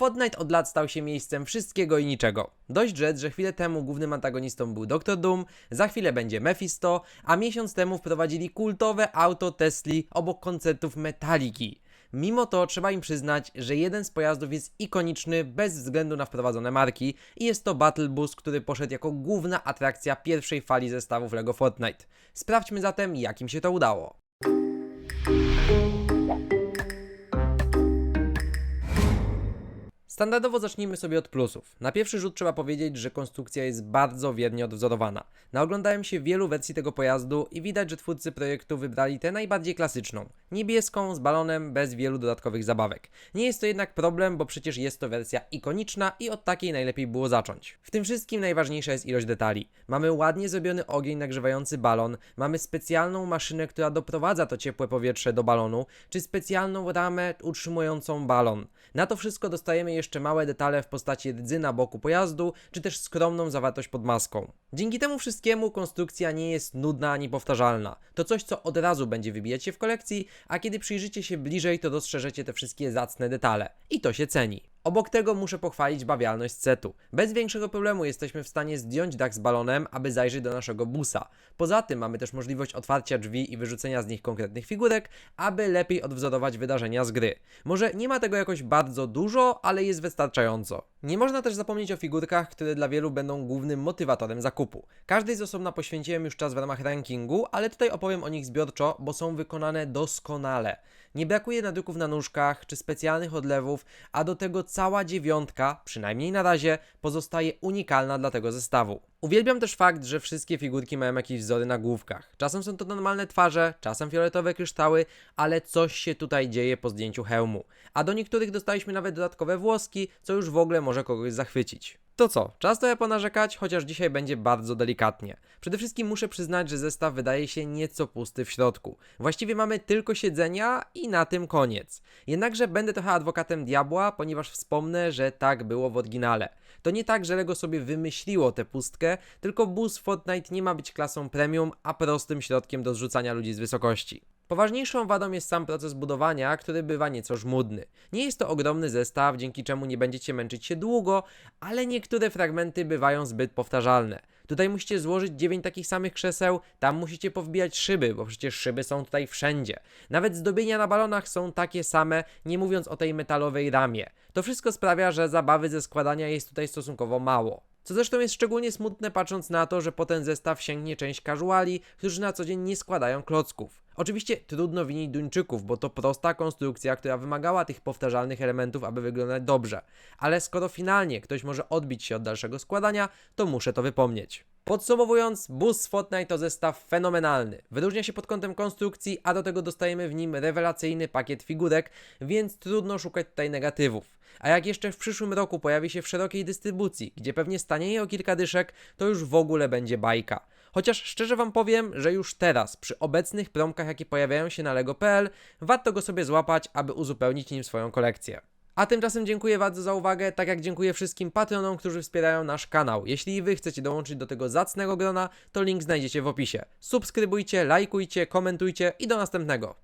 Fortnite od lat stał się miejscem wszystkiego i niczego. Dość rzec, że chwilę temu głównym antagonistą był Dr. Doom, za chwilę będzie Mephisto, a miesiąc temu wprowadzili kultowe auto Tesli obok koncertów Metaliki. Mimo to trzeba im przyznać, że jeden z pojazdów jest ikoniczny bez względu na wprowadzone marki i jest to Battle Bus, który poszedł jako główna atrakcja pierwszej fali zestawów LEGO Fortnite. Sprawdźmy zatem, jak im się to udało. Standardowo zacznijmy sobie od plusów. Na pierwszy rzut trzeba powiedzieć, że konstrukcja jest bardzo wiernie odwzorowana. Naoglądałem się wielu wersji tego pojazdu i widać, że twórcy projektu wybrali tę najbardziej klasyczną. Niebieską, z balonem, bez wielu dodatkowych zabawek. Nie jest to jednak problem, bo przecież jest to wersja ikoniczna i od takiej najlepiej było zacząć. W tym wszystkim najważniejsza jest ilość detali. Mamy ładnie zrobiony ogień nagrzewający balon, mamy specjalną maszynę, która doprowadza to ciepłe powietrze do balonu, czy specjalną ramę utrzymującą balon. Na to wszystko dostajemy jeszcze małe detale w postaci rdzy na boku pojazdu, czy też skromną zawartość pod maską. Dzięki temu wszystkiemu konstrukcja nie jest nudna ani powtarzalna. To coś, co od razu będzie wybijać się w kolekcji, a kiedy przyjrzycie się bliżej, to dostrzeżecie te wszystkie zacne detale. I to się ceni. Obok tego muszę pochwalić bawialność setu. Bez większego problemu jesteśmy w stanie zdjąć dach z balonem, aby zajrzeć do naszego busa. Poza tym mamy też możliwość otwarcia drzwi i wyrzucenia z nich konkretnych figurek, aby lepiej odwzorować wydarzenia z gry. Może nie ma tego jakoś bardzo dużo, ale jest wystarczająco. Nie można też zapomnieć o figurkach, które dla wielu będą głównym motywatorem zakupu. Każdej z osobna poświęciłem już czas w ramach rankingu, ale tutaj opowiem o nich zbiorczo, bo są wykonane doskonale. Nie brakuje nadruków na nóżkach czy specjalnych odlewów, a do tego cała dziewiątka, przynajmniej na razie, pozostaje unikalna dla tego zestawu. Uwielbiam też fakt, że wszystkie figurki mają jakieś wzory na główkach. Czasem są to normalne twarze, czasem fioletowe kryształy, ale coś się tutaj dzieje po zdjęciu hełmu. A do niektórych dostaliśmy nawet dodatkowe włoski, co już w ogóle może kogoś zachwycić. To co, czas trochę ponarzekać, chociaż dzisiaj będzie bardzo delikatnie. Przede wszystkim muszę przyznać, że zestaw wydaje się nieco pusty w środku. Właściwie mamy tylko siedzenia i na tym koniec. Jednakże będę trochę adwokatem diabła, ponieważ wspomnę, że tak było w oryginale. To nie tak, że Lego sobie wymyśliło tę pustkę, tylko bus Fortnite nie ma być klasą premium, a prostym środkiem do zrzucania ludzi z wysokości. Poważniejszą wadą jest sam proces budowania, który bywa nieco żmudny. Nie jest to ogromny zestaw, dzięki czemu nie będziecie męczyć się długo, ale niektóre fragmenty bywają zbyt powtarzalne. Tutaj musicie złożyć 9 takich samych krzeseł, tam musicie powbijać szyby, bo przecież szyby są tutaj wszędzie. Nawet zdobienia na balonach są takie same, nie mówiąc o tej metalowej ramie. To wszystko sprawia, że zabawy ze składania jest tutaj stosunkowo mało. Co zresztą jest szczególnie smutne patrząc na to, że po ten zestaw sięgnie część casuali, którzy na co dzień nie składają klocków. Oczywiście trudno winić Duńczyków, bo to prosta konstrukcja, która wymagała tych powtarzalnych elementów, aby wyglądać dobrze. Ale skoro finalnie ktoś może odbić się od dalszego składania, to muszę to wypomnieć. Podsumowując, bus z Fortnite to zestaw fenomenalny. Wyróżnia się pod kątem konstrukcji, a do tego dostajemy w nim rewelacyjny pakiet figurek, więc trudno szukać tutaj negatywów. A jak jeszcze w przyszłym roku pojawi się w szerokiej dystrybucji, gdzie pewnie stanieje o kilka dyszek, to już w ogóle będzie bajka. Chociaż szczerze wam powiem, że już teraz, przy obecnych promkach, jakie pojawiają się na lego.pl, warto go sobie złapać, aby uzupełnić nim swoją kolekcję. A tymczasem dziękuję bardzo za uwagę, tak jak dziękuję wszystkim patronom, którzy wspierają nasz kanał. Jeśli wy chcecie dołączyć do tego zacnego grona, to link znajdziecie w opisie. Subskrybujcie, lajkujcie, komentujcie i do następnego.